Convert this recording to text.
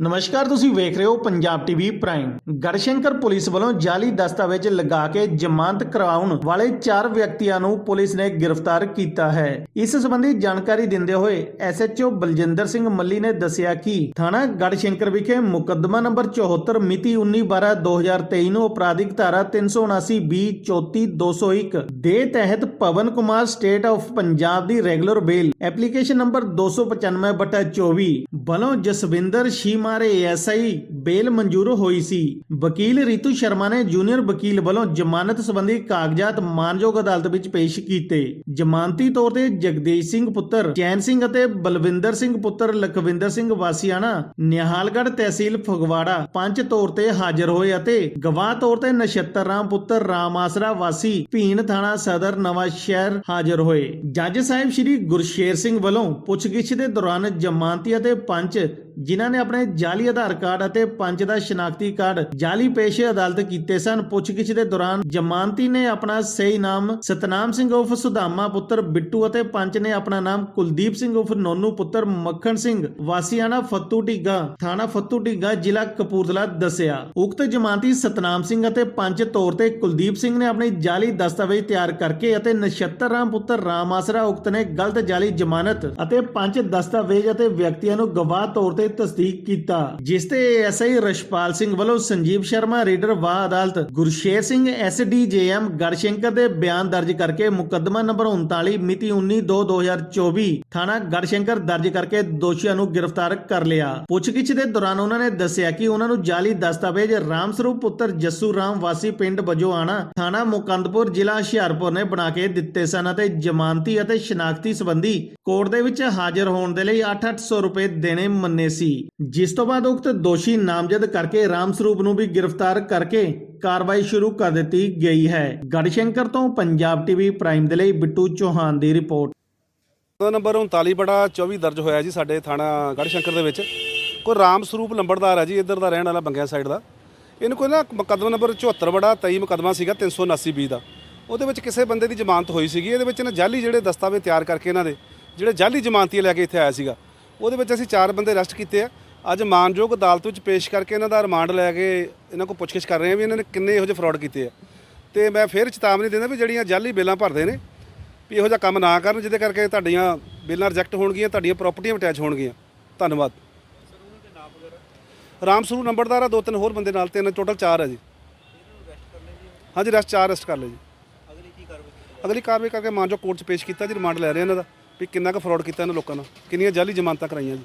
ਨਮਸਕਾਰ, ਤੁਸੀਂ ਵੇਖ ਰਹੇ ਹੋ Punjab TV prime. Garhshankar police ਵੱਲੋਂ ਜਾਲੀ ਦਸਤਾਵੇਜ਼ ਲਗਾ ਕੇ ਜ਼ਮਾਨਤ ਕਰਾਉਣ ਵਾਲੇ ਚਾਰ ਵਿਅਕਤੀਆਂ ਨੂੰ ਪੁਲਿਸ ਨੇ ਗ੍ਰਿਫਤਾਰ ਕੀਤਾ ਹੈ। ਇਸ ਸੰਬੰਧੀ ਜਾਣਕਾਰੀ ਦਿੰਦੇ ਹੋਏ ਐਸਐਚਓ ਬਲਜਿੰਦਰ ਸਿੰਘ ਮੱਲੀ ਨੇ ਦੱਸਿਆ ਕਿ ਥਾਣਾ ਗੜਸ਼ੰਕਰ ਵਿਖੇ ਮੁਕੱਦਮਾ ਨੰਬਰ 74 ਮਿਤੀ 19/12/2023 ਨੂੰ ਅਪਰਾਧਿਕ ਧਾਰਾ 379 ਬੀ 34 201 ਦੇ ਤਹਿਤ ਪਵਨ ਕੁਮਾਰ ਸਟੇਟ ਆਫ ਪੰਜਾਬ ਦੀ ਰੈਗੂਲਰ ਬੇਲ ਐਪਲੀਕੇਸ਼ਨ ਨੰਬਰ 295/24 ਵੱਲੋਂ ਜਸਵਿੰਦਰ ਸ਼ੀਮਾ ਸ਼ੀਮਾਰੇ ਐਸਆਈ ਬੇਲ ਮਨਜ਼ੂਰ ਹੋਈ ਸੀ। ਵਕੀਲ ਰੀਤੂ ਸ਼ਰਮਾ ਨੇ ਜੂਨੀਅਰ ਵਕੀਲ ਵੱਲੋਂ ਜ਼ਮਾਨਤ ਸੰਬੰਧੀ ਕਾਗਜ਼ਾਤ ਮਾਨਯੋਗ ਅਦਾਲਤ ਵਿੱਚ ਪੇਸ਼ ਕੀਤੇ। ਜ਼ਮਾਨਤੀ ਤੌਰ ਤੇ ਜਗਦੀਸ਼ ਸਿੰਘ ਪੁੱਤਰ ਚੈਨ ਸਿੰਘ ਅਤੇ ਬਲਵਿੰਦਰ ਸਿੰਘ ਪੁੱਤਰ, ਲਖਵਿੰਦਰ ਸਿੰਘ ਵਾਸੀਆਣਾ, ਨਿਹਾਲਗੜ੍ਹ ਤਹਿਸੀਲ ਫਗਵਾੜਾ ਪੰਜ ਤੌਰ ਤੇ ਹਾਜ਼ਰ ਹੋਏ ਅਤੇ ਗਵਾਹ ਤੌਰ ਤੇ ਨਛੱਤਰ ਰਾਮ ਪੁੱਤਰ ਰਾਮ ਆਸਰਾ ਵਾਸੀ ਭੀਣ ਥਾਣਾ ਸਦਰ ਨਵਾਂ ਸ਼ਹਿਰ ਹਾਜ਼ਰ ਹੋਏ। ਜੱਜ ਸਾਹਿਬ ਸ੍ਰੀ ਗੁਰਸ਼ੇਰ ਸਿੰਘ ਵੱਲੋਂ ਪੁੱਛਗਿੱਛ ਦੇ ਦੌਰਾਨ ਜ਼ਮਾਨਤੀ ਅਤੇ ਪੰਚ, ਜਿਨ੍ਹਾਂ ਨੇ ਆਪਣੇ ਜਾਲੀ ਆਧਾਰ ਕਾਰਡ ਅਤੇ ਪੰਚ ਦਾ ਸ਼ਨਾਖਤੀ ਕਾਰਡ ਜਾਲੀ ਪੇਸ਼ ਅਦਾਲਤ ਕੀਤੇ ਸਨ। ਪੁੱਛਗਿੱਛ ਦੇ ਦੌਰਾਨ ਜ਼ਮਾਨਤੀ ਨੇ ਆਪਣਾ ਸਹੀ ਨਾਮ ਸਤਨਾਮ ਸਿੰਘ ਉਰਫ ਸੁਧਾਮਾ ਪੁੱਤਰ ਬਿੱਟੂ ਅਤੇ ਪੰਚ ਨੇ ਆਪਣਾ ਨਾਮ ਕੁਲਦੀਪ ਸਿੰਘ ਉਰਫ ਨੋਨੂ ਪੁੱਤਰ ਮੱਖਣ ਸਿੰਘ ਵਾਸੀਆਣਾ ਫੱਤੂ ਢੀਗਾ, ਥਾਣਾ ਫੱਤੂ ਢੀਗਾ, ਜ਼ਿਲ੍ਹਾ ਕਪੂਰਥਲਾ ਦੱਸਿਆ। ਉਕਤ ਜ਼ਮਾਨਤੀ ਸਤਨਾਮ ਸਿੰਘ ਅਤੇ ਪੰਚ ਤੌਰ ਤੇ ਕੁਲਦੀਪ ਸਿੰਘ ਨੇ ਆਪਣੀ ਜਾਲੀ ਦਸਤਾਵੇਜ਼ ਤਿਆਰ ਕਰਕੇ ਅਤੇ ਨਛੱਤਰ ਰਾਮ ਪੁੱਤਰ ਰਾਮ ਆਸਰਾ ਉਕਤ ਨੇ ਗਲਤ ਜਾਲੀ ਜ਼ਮਾਨਤ ਅਤੇ ਪੰਜ ਦਸਤਾਵੇਜ਼ ਅਤੇ ਵਿਅਕਤੀਆਂ ਨੂੰ ਗਵਾਹ ਤੌਰ ਤੇ ਤਸਦੀਕ ਕੀਤੀ। ਜਿਸ ਤੇ ਐਸਆਈ ਰਸ਼ਪਾਲ ਸਿੰਘ ਵੱਲੋਂ ਸੰਜੀਵ ਸ਼ਰਮਾ, ਰੀਡਰ ਵਾਹ ਅਦਾਲਤ, ਗੁਰਸ਼ੇਰ ਸਿੰਘ ਐਸਡੀਜੇਐਮ ਗੜਸ਼ੰਕਰ ਦੇ ਬਿਆਨ ਦਰਜ ਕਰਕੇ ਮੁਕੱਦਮਾ ਨੰਬਰ 39 ਮਿਤੀ 19/2/2024 ਥਾਣਾ ਗੜਸ਼ੰਕਰ ਦਰਜ ਕਰਕੇ ਦੋਸ਼ੀਆਂ ਨੂੰ ਗ੍ਰਿਫਤਾਰ ਕਰ ਲਿਆ। ਪੁੱਛਗਿੱਛ ਦੇ ਦੌਰਾਨ ਉਹਨਾਂ ਨੇ ਦੱਸਿਆ ਕਿ ਉਹਨਾਂ ਨੂੰ ਜਾਲੀ ਦਸਤਾਵੇਜ਼ ਰਾਮ ਸਰੂਪ ਪੁੱਤਰ ਜੱਸੂ ਰਾਮ ਵਾਸੀ ਪਿੰਡ ਬਜੋਆਣਾ ਥਾਣਾ ਮੁਕੰਦਪੁਰ, ਜ਼ਿਲ੍ਹਾ ਹੁਸ਼ਿਆਰਪੁਰ ਨੇ ਬਣਾ ਕੇ ਦਿੱਤੇ ਸਨ ਅਤੇ ਜ਼ਮਾਨਤੀ ਅਤੇ ਸ਼ਨਾਖਤੀ ਸੰਬੰਧੀ ਕੋਰਟ ਦੇ ਵਿੱਚ ਹਾਜ਼ਰ ਹੋਣ ਦੇ ਲਈ 8-800 ਰੁਪਏ ਦੇਣੇ ਮੰਨੇ ਸੀ, ਜਿਸ ਤੋਂ ਬਾਅਦ ਉਕਤ ਦੋਸ਼ੀ ਨਾਮਜ਼ਦ ਕਰਕੇ ਰਾਮ ਸਰੂਪ ਨੂੰ ਵੀ ਗ੍ਰਿਫਤਾਰ ਕਰਕੇ ਕਾਰਵਾਈ ਸ਼ੁਰੂ ਕਰ ਦਿੱਤੀ ਗਈ ਹੈ। ਗੜਸ਼ੰਕਰ ਤੋਂ ਪੰਜਾਬ ਟੀਵੀ ਪ੍ਰਾਈਮ ਦੇ ਲਈ ਬਿੱਟੂ ਚੌਹਾਨ ਦੀ ਰਿਪੋਰਟ। ਨੰਬਰ 39 ਬੜਾ 24 ਦਰਜ ਹੋਇਆ ਜੀ ਸਾਡੇ ਥਾਣਾ ਗੜਸ਼ੰਕਰ ਦੇ ਵਿੱਚ। ਕੋਈ ਰਾਮ ਸਰੂਪ ਲੰਬੜਦਾਰ ਹੈ ਜੀ, ਇੱਧਰ ਦਾ ਰਹਿਣ ਵਾਲਾ ਬੰਗਿਆ ਸਾਈਡ ਦਾ। ਇਹਨੂੰ ਕੋਈ ਨਾ ਮੁਕੱਦਮਾ ਨੰਬਰ 74 ਬੜਾ 23 ਮੁਕੱਦਮਾ ਸੀਗਾ 379 ਬੀ ਦਾ। ਉਹਦੇ ਵਿੱਚ ਕਿਸੇ ਬੰਦੇ ਦੀ ਜ਼ਮਾਨਤ ਹੋਈ ਸੀਗੀ। ਇਹਦੇ ਵਿੱਚ ਨਾ ਜਾਲੀ ਜਿਹੜੇ ਦਸਤਾਵੇਜ਼ ਤਿਆਰ ਕਰਕੇ ਇਹਨਾਂ ਦੇ, ਜਿਹੜੇ ਜਾਲੀ ਜ਼ਮਾਨਤੀ ਲੈ ਕੇ ਇੱਥੇ ਆਇਆ ਸੀਗਾ, ਉਹਦੇ ਵਿੱਚ ਅਸੀਂ ਚਾਰ ਬੰਦੇ ਅਰੈਸਟ ਕੀਤੇ ਆ। ਅੱਜ ਮਾਨਯੋਗ ਅਦਾਲਤ ਵਿੱਚ ਪੇਸ਼ ਕਰਕੇ ਇਹਨਾਂ ਦਾ ਰਿਮਾਂਡ ਲੈ ਕੇ ਇਹਨਾਂ ਕੋਲ ਪੁੱਛਗਿੱਛ ਕਰ ਰਹੇ ਆ ਵੀ ਇਹਨਾਂ ਨੇ ਕਿੰਨੇ ਇਹੋ ਜਿਹੇ ਫਰਾਡ ਕੀਤੇ ਆ। ਤੇ ਮੈਂ ਫਿਰ ਚੇਤਾਵਨੀ ਦਿੰਦਾ ਵੀ ਜਿਹੜੀਆਂ ਜਾਲੀ ਬਿੱਲਾਂ ਭਰਦੇ ਨੇ ਵੀ ਇਹੋ ਜਿਹਾ ਕੰਮ ਨਾ ਕਰਨ, ਜਿਹਦੇ ਕਰਕੇ ਤੁਹਾਡੀਆਂ ਬਿੱਲਾਂ ਰਿਜੈਕਟ ਹੋਣਗੀਆਂ, ਤੁਹਾਡੀਆਂ ਪ੍ਰਾਪਰਟੀਆਂ ਅਟੈਚ ਹੋਣਗੀਆਂ। ਧੰਨਵਾਦ। ਰਾਮ ਸਰੂ ਨੰਬਰਦਾਰ ਆ, ਦੋ ਤਿੰਨ ਹੋਰ ਬੰਦੇ ਨਾਲ, ਤਿੰਨ ਟੋਟਲ ਚਾਰ ਆ ਜੀ। ਹਾਂਜੀ ਰੈਸਟ ਚਾਰ ਅਰੈਸਟ ਕਰ ਲਏ ਜੀ। ਅਗਲੀ ਕੀ ਕਾਰਵਾਈ ਅਗਲੀ ਕਾਰਵਾਈ ਕਰਕੇ ਮਾਨਜੋ ਕੋਰਟ 'ਚ ਪੇਸ਼ ਕੀਤਾ ਜੀ, ਰਿਮਾਂਡ ਲੈ ਰਹੇ ਇਹਨਾਂ ਦਾ, ਵੀ ਕਿੰਨਾ ਕੁ ਫਰਾਡ ਕੀਤਾ ਇਹਨਾਂ ਲੋਕਾਂ ਨਾਲ, ਕਿੰਨੀਆਂ ਜਾਲੀ ਜ਼ਮਾਨਤਾਂ ਕਰਾਈਆਂ ਜੀ।